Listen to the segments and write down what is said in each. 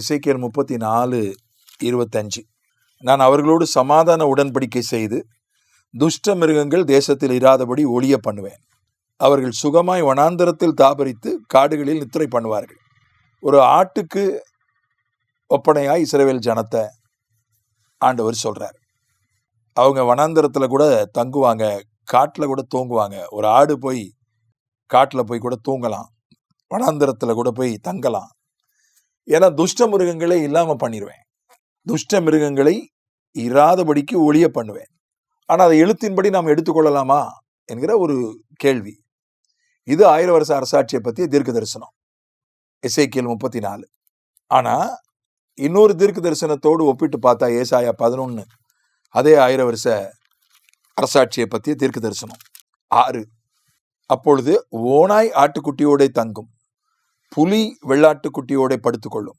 இசைக்கியல் முப்பத்தி நாலு இருபத்தஞ்சு. நான் அவர்களோடு சமாதான உடன்படிக்கை செய்து துஷ்ட மிருகங்கள் தேசத்தில் இராதபடி ஒளிய பண்ணுவேன். அவர்கள் சுகமாய் வனாந்தரத்தில் தாபரித்து காடுகளில் நித்திரை பண்ணுவார்கள். ஒரு ஆட்டுக்கு ஒப்பனையாய் இஸ்ரேவேல் ஜனத்தை ஆண்டவர் சொல்கிறார் அவங்க வனாந்தரத்தில் கூட தங்குவாங்க காட்டில் கூட தூங்குவாங்க. ஒரு ஆடு போய் காட்டில் போய் கூட தூங்கலாம். வனாந்தரத்தில் கூட போய் தங்கலாம். ஏன்னா துஷ்ட மிருகங்களே இல்லாமல் பண்ணிடுவேன் துஷ்ட மிருகங்களை இராதபடிக்கு ஒளிய பண்ணுவேன். ஆனால் அதை எழுத்தின்படி நாம் எடுத்துக்கொள்ளலாமா? என்கிற ஒரு கேள்வி. இது ஆயிரம் வருஷ அரசாட்சியை பற்றிய தீர்க்க தரிசனம் எஸ்ஐக்கியல் முப்பத்தி நாலு ஆனால் இன்னொரு தீர்க்க தரிசனத்தோடு ஒப்பிட்டு பார்த்தா ஏசாயா பதினொன்று அதே ஆயிரம் வருஷ அரசாட்சியை பற்றிய தீர்க்க தரிசனம் ஆறு. அப்பொழுது ஓனாய் ஆட்டுக்குட்டியோட தங்கும். புலி வெள்ளாட்டுக்குட்டியோட படுத்துக்கொள்ளும்.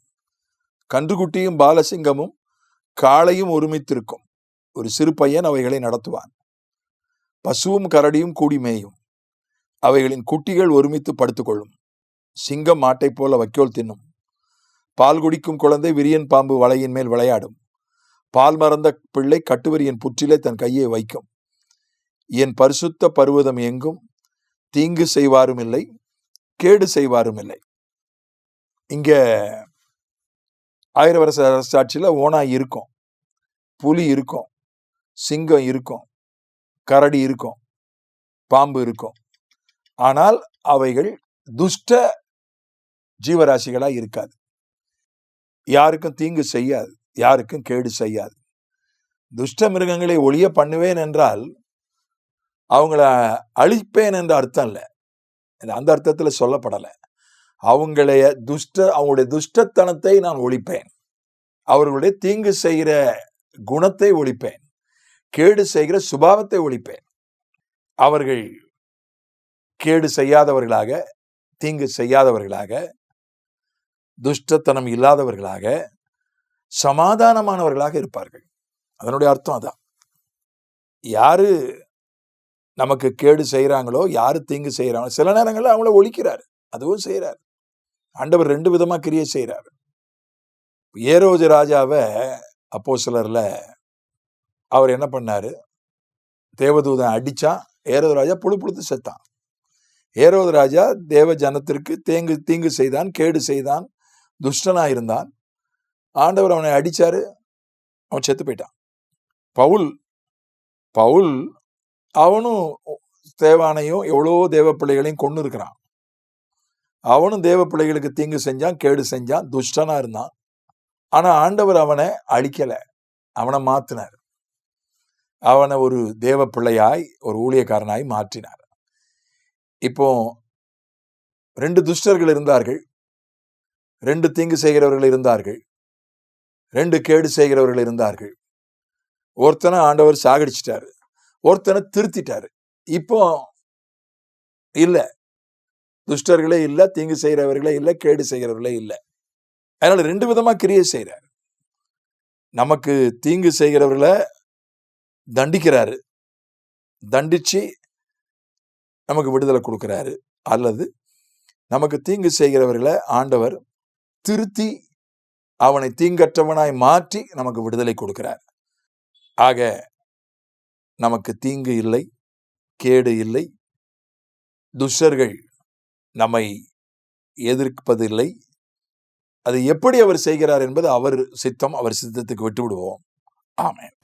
கன்றுக்குட்டியும் பாலசிங்கமும் காளையும் ஒருமித்திருக்கும். ஒரு சிறு பையன் அவைகளை நடத்துவான். பசுவும் கரடியும் கூடி மேயும். அவைகளின் குட்டிகள் ஒருமித்து படுத்துக்கொள்ளும். சிங்கம் மாட்டைப் போல வைக்கோல் தின்னும். பால் குடிக்கும் குழந்தை விரியன் பாம்பு வலையின் மேல் விளையாடும். பால் மறந்த பிள்ளை கட்டுவரியின் புற்றிலே தன் கையை வைக்கும். என் பரிசுத்த பருவதம் எங்கும்? தீங்கு செய்வாரும் இல்லை கேடு செய்வாரும் இல்லை இங்கே ஆயிர வருஷ அரசாட்சியில் ஓனாய் இருக்கும். புலி இருக்கும். சிங்கம் இருக்கும். கரடி இருக்கும். பாம்பு இருக்கும். ஆனால் அவைகள் துஷ்ட ஜீவராசிகளாக இருக்காது. யாருக்கும் தீங்கு செய்யாது. யாருக்கும் கேடு செய்யாது. துஷ்ட மிருகங்களை ஒளிய பண்ணுவேன் என்றால் அவங்கள அழிப்பேன் என்ற அர்த்தம் இல்லை. அந்த அர்த்தத்தில் சொல்லப்படலை. அவங்களைய துஷ்ட அவங்களுடைய துஷ்டத்தனத்தை நான் ஒழிப்பேன். அவர்களுடைய தீங்கு செய்கிற குணத்தை ஒழிப்பேன். கேடு செய்கிற சுபாவத்தை ஒழிப்பேன். அவர்கள் கேடு செய்யாதவர்களாக தீங்கு செய்யாதவர்களாக துஷ்டத்தனம் இல்லாதவர்களாக சமாதானமானவர்களாக இருப்பார்கள். அதனுடைய அர்த்தம் அதான். யாரு நமக்கு கேடு செய்கிறாங்களோ யாரு தீங்கு செய்கிறாங்களோ சில நேரங்களில் அவங்கள ஒழிக்கிறார். அதுவும் செய்கிறார் ஆண்டவர் ரெண்டு விதமா கிரியை செய்கிறார் ஏரோஜ ராஜாவை அப்போ சிலரில் அவர் என்ன பண்ணாரு? தேவதூதன் அடிச்சான். ஏரோது ராஜா புழு புழுத்து செத்தான். ஏரோது ராஜா தேவ ஜனத்திற்கு தேங்கு தீங்கு செய்தான் கேடு செய்தான் துஷ்டனா இருந்தான். ஆண்டவர் அவனை அடிச்சாரு. அவன் செத்து போயிட்டான். பவுல் பவுல் அவனும் தேவானையும் எவ்வளோ தேவ பிள்ளைகளையும் கொண்டு இருக்கிறான் அவனும் தேவ பிள்ளைகளுக்கு தீங்கு செஞ்சான் கேடு செஞ்சான் துஷ்டனா இருந்தான். ஆனா ஆண்டவர் அவனை அழிக்கல. அவனை மாத்தினார். அவனை ஒரு தேவ பிள்ளையாய் ஒரு ஊழியக்காரனாய் மாற்றினார். இப்போ ரெண்டு துஷ்டர்கள் இருந்தார்கள். ரெண்டு தீங்கு செய்கிறவர்கள் இருந்தார்கள். ரெண்டு கேடு செய்கிறவர்கள் இருந்தார்கள். ஒருத்தனை ஆண்டவர் சாகடிச்சிட்டாரு. ஒருத்தனை திருத்திட்டாரு. இப்போ இல்லை. துஷ்டர்களே இல்லை தீங்கு செய்கிறவர்களே இல்லை கேடு செய்கிறவர்களே இல்லை. அதனால் ரெண்டு விதமாக கிரியை செய்கிறார் நமக்கு தீங்கு செய்கிறவர்களை தண்டிக்கிறாரு. தண்டிச்சு நமக்கு விடுதலை கொடுக்குறாரு. அல்லது நமக்கு தீங்கு செய்கிறவர்களை ஆண்டவர் திருத்தி அவனை தீங்கற்றவனாய் மாற்றி நமக்கு விடுதலை கொடுக்கிறார். ஆக நமக்கு தீங்கு இல்லை கேடு இல்லை. துஷ்டர்கள் நம்மை எதிர்ப்பதில்லை. அது எப்படி அவர் செய்கிறார் என்பது அவர் சித்தம் அவர் சித்தத்துக்கு விட்டு விடுவோம் ஆமென்.